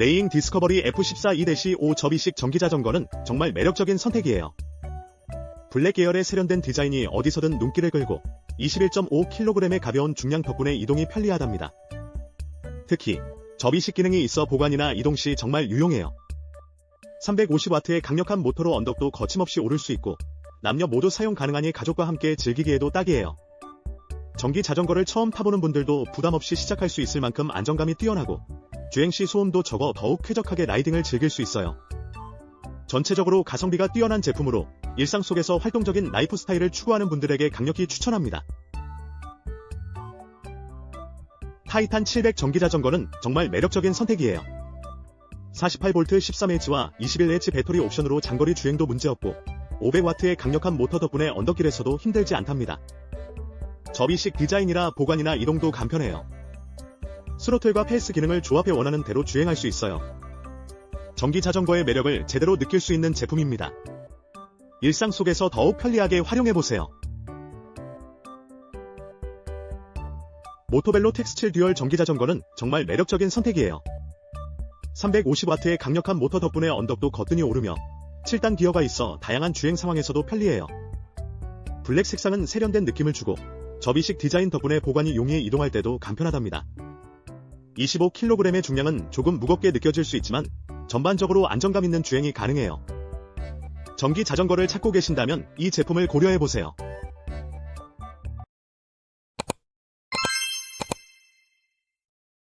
레이잉 디스커버리 F14 2-5 접이식 전기자전거는 정말 매력적인 선택이에요. 블랙 계열의 세련된 디자인이 어디서든 눈길을 끌고 21.5kg의 가벼운 중량 덕분에 이동이 편리하답니다. 특히 접이식 기능이 있어 보관이나 이동 시 정말 유용해요. 350W의 강력한 모터로 언덕도 거침없이 오를 수 있고 남녀 모두 사용 가능하니 가족과 함께 즐기기에도 딱이에요. 전기 자전거를 처음 타보는 분들도 부담 없이 시작할 수 있을 만큼 안정감이 뛰어나고 주행 시 소음도 적어 더욱 쾌적하게 라이딩을 즐길 수 있어요. 전체적으로 가성비가 뛰어난 제품으로 일상 속에서 활동적인 라이프 스타일을 추구하는 분들에게 강력히 추천합니다. 타이탄 700 전기자전거는 정말 매력적인 선택이에요. 48V 13H와 21H 배터리 옵션으로 장거리 주행도 문제없고 500W의 강력한 모터 덕분에 언덕길에서도 힘들지 않답니다. 접이식 디자인이라 보관이나 이동도 간편해요. 스로틀과 페이스 기능을 조합해 원하는 대로 주행할 수 있어요. 전기 자전거의 매력을 제대로 느낄 수 있는 제품입니다. 일상 속에서 더욱 편리하게 활용해보세요. 모토벨로 텍스칠 듀얼 전기 자전거는 정말 매력적인 선택이에요. 350W의 강력한 모터 덕분에 언덕도 거뜬히 오르며 7단 기어가 있어 다양한 주행 상황에서도 편리해요. 블랙 색상은 세련된 느낌을 주고 접이식 디자인 덕분에 보관이 용이해 이동할 때도 간편하답니다. 25kg의 중량은 조금 무겁게 느껴질 수 있지만 전반적으로 안정감 있는 주행이 가능해요. 전기 자전거를 찾고 계신다면 이 제품을 고려해보세요.